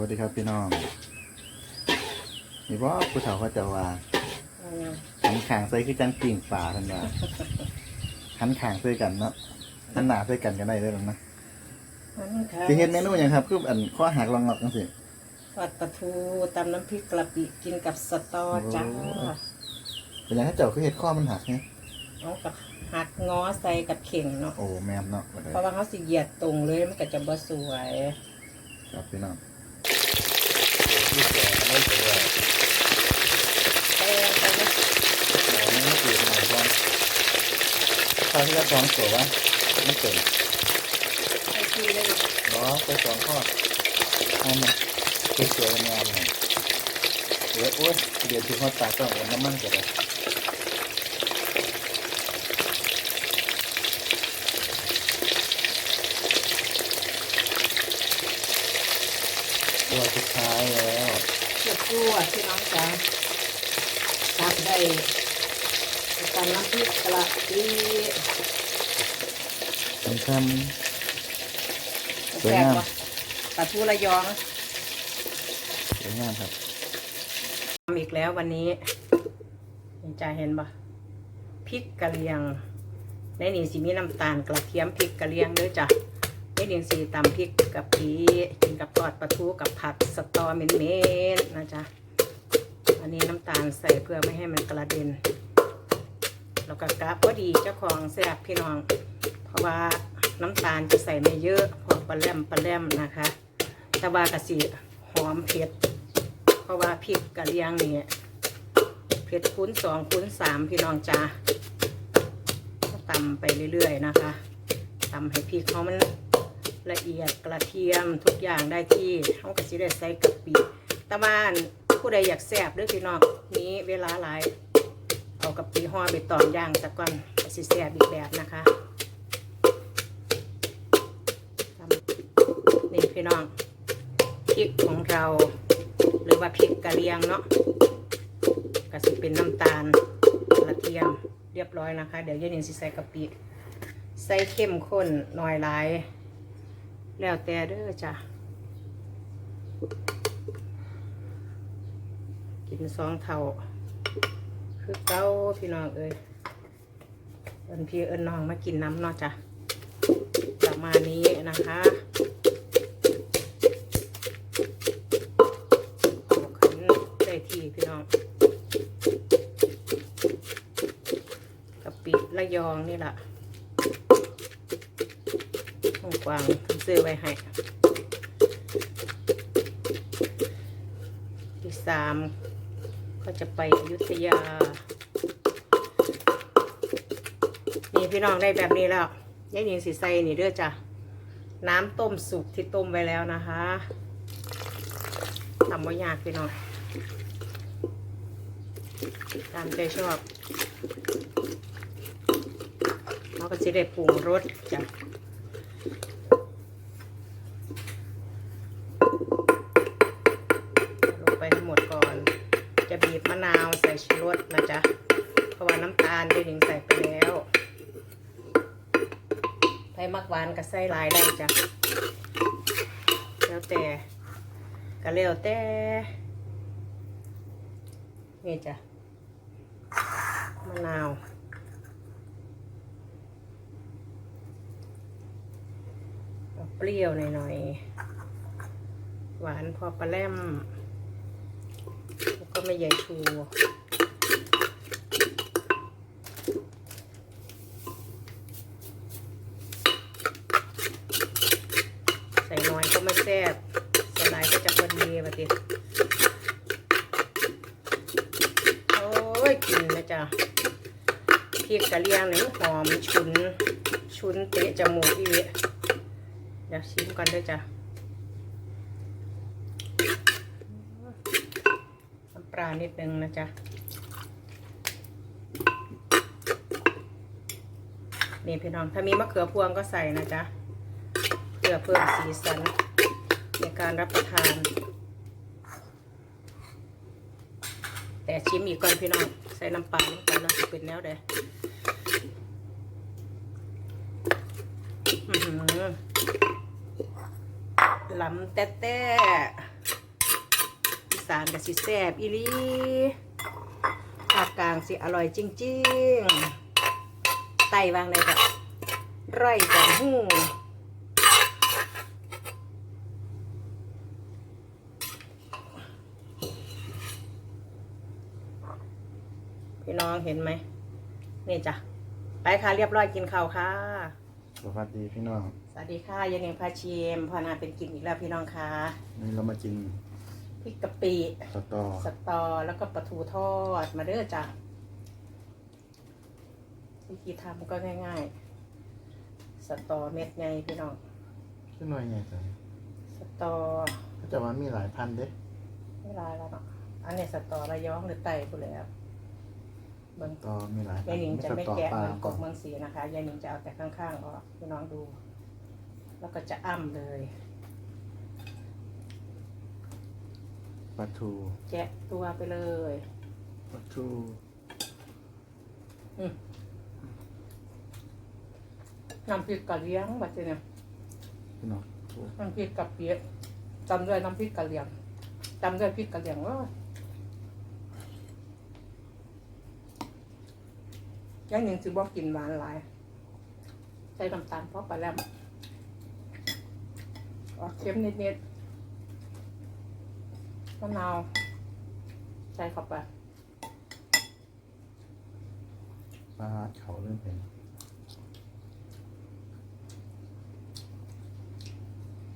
วัสดีครับพี่น้อง นี่ว่าผู้เฒ่าเขาจะว่าหันขางใส่คือจังปิ่งป่าทันว่าหันขางใส่กันเนาะหันหน้าใส่กันก็ได้เลยหรอกนะสิเฮ็ดเมนูหยังครับคืออันข้อหักลองหลอกจังซี่ทอดปลาทูตำน้ำพริกกะปิกินกับสตอจ้าโอ้เป็นหยังให้เจ้าคือเฮ็ดข้อมันหักไงเอากับหักง้อใส่กับเข่งเนาะโอ้แม่นเนาะบ่ได้เพราะว่าเขาสิเหยียดตรงเลยมันก็จะบ่สวย ครับพี่น้อง แต่แต่ไม่หมอนี่คือหมอก่อนข้าวที่จะสองตัวว่ามันเกิดใส่ทีเลยบ่ไปสองข้อให้มันสวยๆงามหน่อยเดี๋ยวอ้วนเดี๋ยวที่ข้อตากต้องเอาน้ำมันก็ได้ ตัวสุดท้ายแล้วเชือกกลัวที่น้องจ๋าตักได้ตำน้ำพริกกะปิสำคัญสวยแซ่บงามปะปลาทูระยองสวยงามครับทำอีกแล้ววันนี้นี่จะเห็นปะพริกกะเหรียงในนี่สิมีน้ำตาลกระเทียมพริกกะเหรียงด้วยจ้ะ ในนี่สีตำพริกกับปีกินกับทอดปลาทูกับผัดสตอเมนเมนๆนะจ๊ะอันนี้น้ำตาลใส่เพื่อไม่ให้มันกระเด็นแล้วก็กราบก็ดีเจ้าของแซ่บพี่น้อง เพราะว่าน้ำตาลจะใส่ไม่เยอะพราะปลาแรมปลาแรมนะคะต่ว่ากะสิหอมเผ็ด เพราะว่าพริกกะเหรียงนี่เผ็ดคูณสองคูณสามพี่น้องจ้าตำไปเรื่อยๆนะคะตำให้พริกเขามัน ละเอียดกระเทียมทุกอย่างได้ที่เขาก็สิได้ใส่กะปิตะวาอันผู้ใดอยากแซ่บด้วยพี่น้องนี้เวลาหลายเอากะปิห่อไปตอนย่างซะก่อนก็สิแซ่บอีกแบบนะคะนี่พี่น้องพริกของเรา หรือว่าพริกกะเหรียงเนาะก็สิเป็นน้ำตาลกระเทียมเรียบร้อยนะคะ เดี๋ยวยายหนิงสิใส่กะปิใส่เข้มข้นหน่อยหลาย แล้วแต่เด้อจ้ะกินสองเท่า คือเก้าพี่น้องเอ้ยเอินพี่เอินน้องมากินน้ำเนาะจ้ะประมาณนี้นะคะเอขันได้ที่พี่น้องกะปิระยองนี่แหละหงกวาง ซื้อไว้ให้ที่สามก็จะไปอยุธยา นี่พี่น้องได้แบบนี้แล้วยายหนิงสีใส่นี่เด้อจ้ะ น้ำต้มสุกที่ต้มไว้แล้วนะคะทำว่ยากพี่น้องตามใจชอบเราก็จะได้ปรุงรสจ้ะ ให้หมดก่อน จะบีบมะนาวใส่ชูรสนะจ๊ะ เพราะว่าน้ำตาลได้หนึ่งใส่ไปแล้วใส่มักหวานกับใส่หลายได้จ้ะ แล้วแต่ก็แล้วแต่นี่จ้ะมะนาวเปรี้ยวหน่อยๆหวานพอปลาแรม แล้วก็ไม่ใหญ่ชูใส่น้อยก็ไม่แซ่บใส่หลายก็จะพอดีมาติโอ้ยกินนะจ๊ะพริกกะเหรียงนี่หอมฉุน ชุนเตะจมูกอีเดี๋ยวชิมก่อนด้วยจ้ะน้ำป ลานิดนึงนะจ๊ะ นี่พี่น้อง ถ้ามีมะเขือพวงก็ใส่นะจ๊ะ เพื่อเพิ่มสีสันในการรับประทาน แต่ชิมอีกก่อนพี่น้อง ใส่น้ำปลาลงไปแล้วสิเป็นแนวเด้อื้อหือลำแต่แต่ สานกับสิแซ่บอีหลีภาคกลางสิอร่อยจริงๆไต่วางเลยแบบร่อยจังหู้พี่น้องเห็นไหม นี่จ้ะ ไปค่ะเรียบร้อยกินข้าวค่ะ สวัสดีพี่น้อง สวัสดีค่ะยันเองพาเชียมพอนาเป็นกินอีกแล้วพี่น้องค่ะนี่เรามากินพ ริกกะปิสตอสตอแล้วก็ปลาทูทอดมาเด้อจ้ะวิธีทำก็ง่ายๆ สตอเม็ดไงพี่น้องขึ้นหน่อยไงจ๊ะสตอก็จะว่ามีหลายพันเด้ไม่ลายแล้วเนาะอันนี้สตอระยองหรือไต่กูนแหล้วเบิ่งสตอมีหลายพัยายหนิงจะไม่สตอแกะปลาเหมือนกก่อบนเมืองศรีนะคะยายหนิงจะเอาแต่ข้างๆออกพี่น้องดู แล้วก็จะอ้ำเลย ปลาทูแกะตัวไปเลยปลาทูน้ำพริกกะเลี้ยงบัดนี้เนี่ยพี่น้องทูน้ำพริกกะเปี๊ยะจำด้วยน้ำพริกกะเหรี่ยงจำด้วยพริกกะเหรี่ยงว่าย่างหนึ่งสิบอกกินหวานหลายใส่น้ำตาลเพราะปลาแรมออกเค็มนิดๆ มะนาวใส่เข้าไปปลาเขาเริ่มเป็น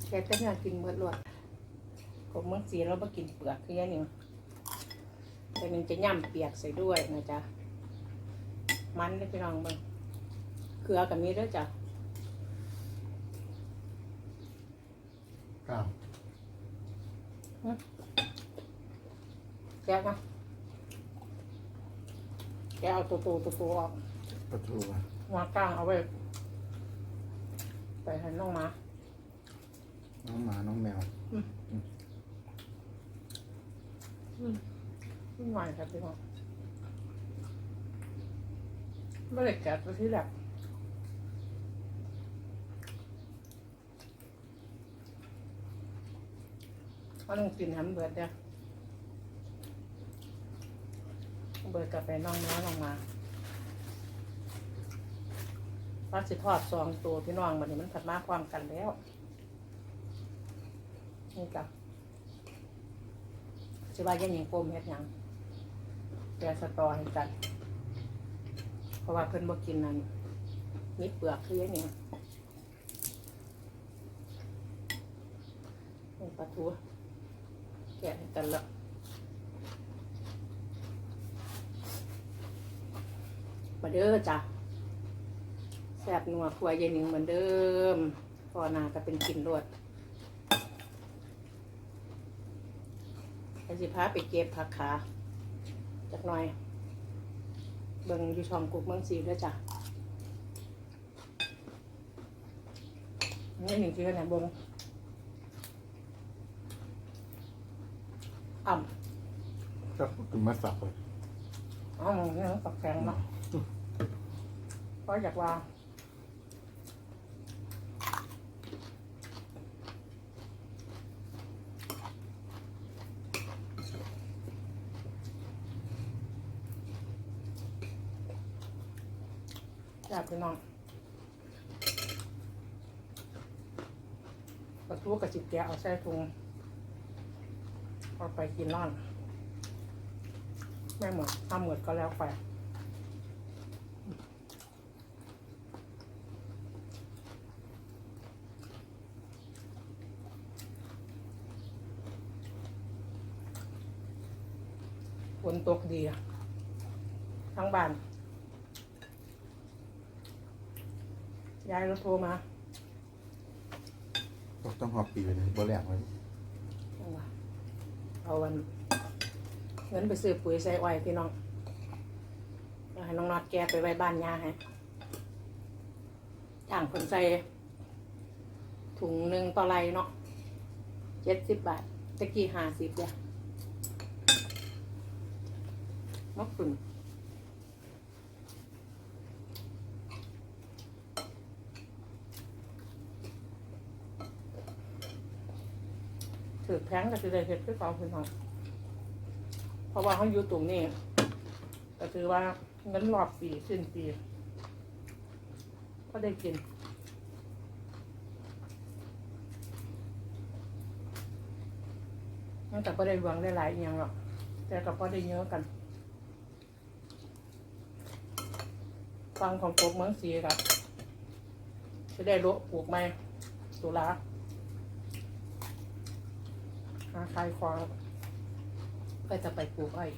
แค่แต่เนี่ยกินเบิดรวดผมเมื่อสีเราไปกินเปลือกคือย่างหนึ่งแต่หนึ่งจะย่ำเปียกใส่ด้วยนะจ๊ะ มันได้พี่น้องเบ้างเกลือกับมีด้วยจ้ะเก้า แกะนะแกะเอาตัวตัวตัวตัวออกปลาทูอะวางกลางเอาไว้ไปให้น้องหมา น้องหมา น้องแมวขึ้นใหม่ครับพี่น้องไม่ได้แกะตัวที่แรกเขาต้องกินให้มันเบิดเด้อ เบิดกลับไปน้องน้อยน้องมาว่าสิทอดสองตัวพี่น้องมันนี่มันผัดมาความกันแล้ว นี่จ้ะสิว่ายังยังโกมเฮ็ดหยังแกะสตอให้กันเพราะว่าเพิ่นบ่กินนั่นมีเปลือกคือยังนี่ปลาทูแกะให้กันละ มาเด้อจ้ะแซ่บนัวครัวเย็นหนึ่งเหมือนเดิมพอหนาก็เป็นกินรวดไอสิพาไปเก็บผักขาจักหน่อย เบิ่งอยู่ช่องกุกเมืองสีด้วยจ้ะนี่หนึ่งทีกันไหนเบิ่งอ่ำก็คือมาสับเลย อ๋อนี่มันฝักแข็งเนาะ เพราะอยากว่าอยากไปน้องประตูกระจิบแกเอาใส่ถุงเอาไปกินนอนไม่หมดถ้าหมดก็แล้วไป ตกดีอะทั้งบ้าน ยายรถโทรมาก็ต้องหอบปีไปเลยบ่แหลกเลยเอาว่ะเอาวันเงินไปซื้อปุ๋ยใส่อ้อยพี่น้องแล้วให้น้องนอดแกไปไว้บ้านยาให้จ้างคนใส่ถุงหนึ่งต่อไรเนาะเจ็ดสิบบาทตะกี้ห้าสิบเดียว มะขุ่นถือแพงก็จะได้เห็ดคือเก่าพี่น้องเพราะว่าเขาอยู่ตรงนี้ก็ถือว่าเงินรอบปีสิ้นปีก็ได้กินแต่ก็ได้หวังได้หลายอย่างหรอกแต่ก็พอได้เยอะกัน ฟังของปลูกเมืองสีครับจะได้รู้ปลูกไหมตุลาหาขายควางก็จะไปปลูกอ้อย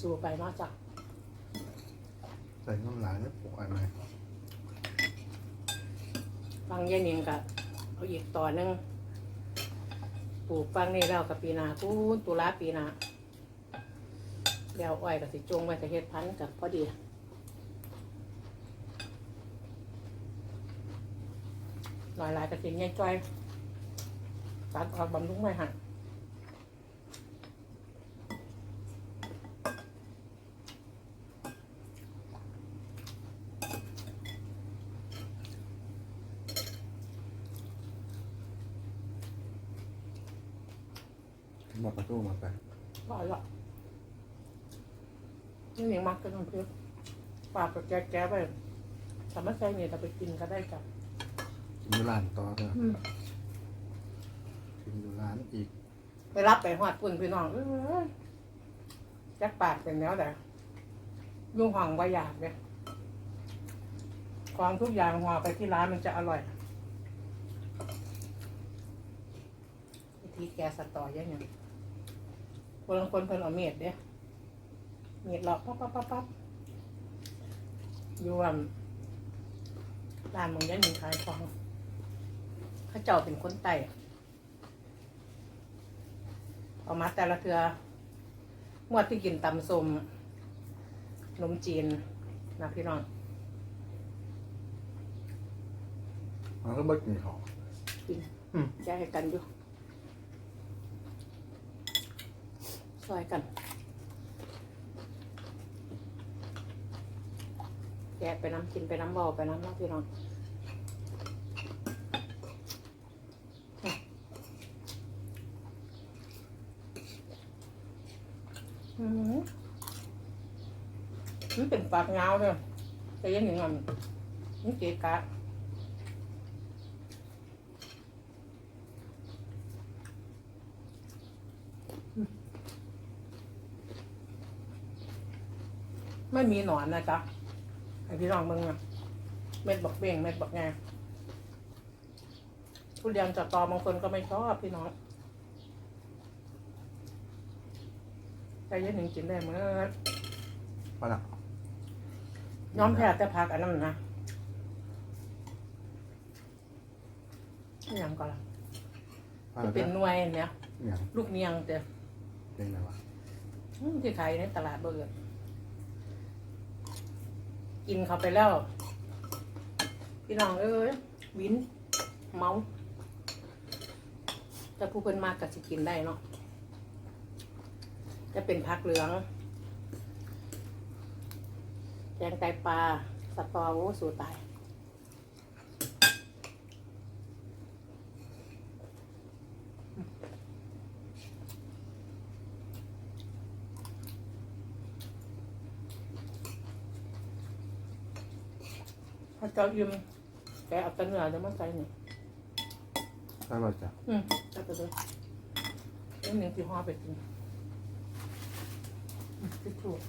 สู่ไปนอกจากใส่น้ำลายแล้วปลูกอะไรฟังเย็นเองกับเอาอีกต่อหนึงปลูกฟังนี่แล้วกับปีหนาพูนตุลาปีหนา แล้วอ้อยกับสิจงไว้แต่เฮ็ดพันธุ์กับพอดีหลายหลายๆกระสินยังจ้อยตัดออกบำรุงไม่หันบอกประตูมาไปบ่อยละ นี่หนิงมักก็ต้องเพื่อปากกับแจ๊ะๆไปสามารถใช้เนี่ยเราไปกินก็ได้จ้ะกินอยู่ร้านต่อเถอะกินอยู่ร้านอีกไปรับไปหอดปุ่นพี่น้องเอ้ยแจ๊กปากเป็นแล้วแต่ยุ่งห่องว่าอยากเนี่ยของทุกอย่างห่อไปที่ร้านมันจะอร่อยวิธีแกะสตอยังไงคนละคนเพิ่นเอาเมีดเด้เมีดหลอกปั๊บปั๊บปั๊บปั๊บอยู่ว่าร้านมึงยังมีขายของเข้าเจ้าเป็นคนไต่เอามาแต่ละเทือมวดที่กินตำส้มขนมจีนนะพี่น้องมันก็ไม่กินของกินอืมแยกให้กันอยู่ช่วยกัน แยกไปน้ำกินไปน้ำบอไปน้ำเนาะพี่น้องอืมมันเป็นปากเงาเลยแต่ยังหนึ่งอะมันเกะกะไม่มีหนอนนะจ๊ะ ไอพี่ลองมึงนะเม็ดบักเบ่งเม็ดบักแงทุเรียนจัดตอบางคนก็ไม่ชอบพี่น้องแต่ยันหนึ่งกินได้เหมื่อนพอละย้อมแพ้แต่พักอันนั้นนะนี่ยังก่อนละพอจะละเป็นหน่วยเนี่ยอย่างลูกเนียงแต่เป็นไงวะ อืมที่ขายในตลาดเบอร์ กินเข้าไปแล้ว พี่น้องเอ้ยวินเมาแต่ผู้เพิ่นมากก็สิกินได้เนาะจะเป็นผักเหลืองแกงไตปลาสตอโอ้สูตาย เจ้ายืมแกเอาแตะเนื้อเดี๋ยวมาใส่นี่ใช่ป่ะจ๊ะอืมจับไปเลยเรื่องหนึ่งที่ห่อไปกินอืมที่ถูก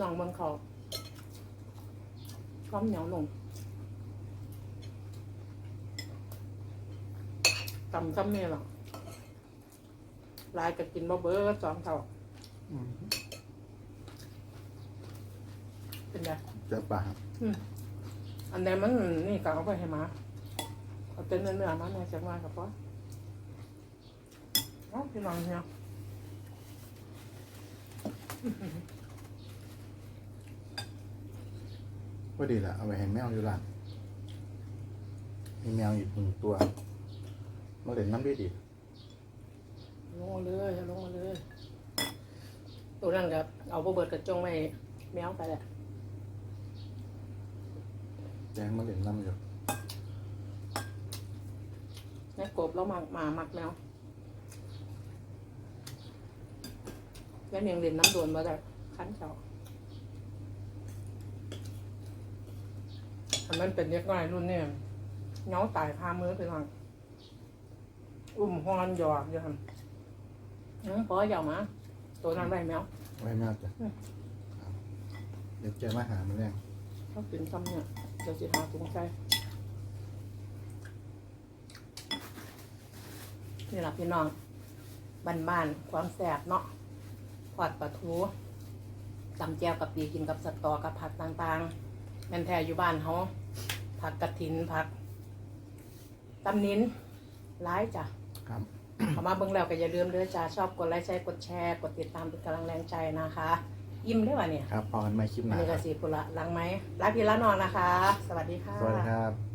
น้องเมืองเขาก้อมเหนียวลงตำซ้ำเนี่ยหรอก ลายก็กินบ่เบิร์สองเท่าอืมเป็นไงเจะปากอันไหนมันนี่ก็เอาไปให้หมาเอาเต้นเนื้อๆมาแม่จังว่ากับพ่อเอ้าพี่น้องเนี่ยก็ดีแหละเอาไปให้แมวอยู่ร้านมีแมวอีกหนึ่งตัวมาเล่นน้ำดีดี ลงมาเลยลงมาเลย ตัวนั้นกับ เอาบ่เบิดกระจงไว้แมวไปแหละแจงมาเล่นน้ำอยู่แม่กบแล้วมามามักแมวแม่เมียงเล่นน้ำโดนมาแต่คันเจ้าอันนั้นเป็นเด็กน้อยรุ่นเนี่ยเงาตายพามือไปหลังอุ้มฮอนหยอกอยู่ครับ อืมพอหยอกมา ตัวนั้นไรแมวไว้มากจ้ะอืมครับเดี๋ยวแกมาหามันแรงเขากินซ้ำเนี่ยเดี๋ยวสิหาถุงใจนี่แหละพี่น้องบ้านๆความแสบเนาะทอดปลาทูตำแจ่วกับปีกินกับสตอกับผักต่างๆแม่นแท้อยู่บ้านเขาผักกระถินผักตำนิ้นร้ายจ้ะ ครับ เข้ามาเบิ่งแล้วก็อย่าลืมเด้อจ้าชอบกดไลค์ใช้กดแชร์กดติดตามเป็นกำลังแรงใจนะคะ ยิ้มได้ป่ะเนี่ยครับพอกันใหม่คลิปหอันน้านี้คก็รับสีปุระล้างไหมรักพี่ละนอนนะคะ สวัสดีค่ะ สวัสดีครับ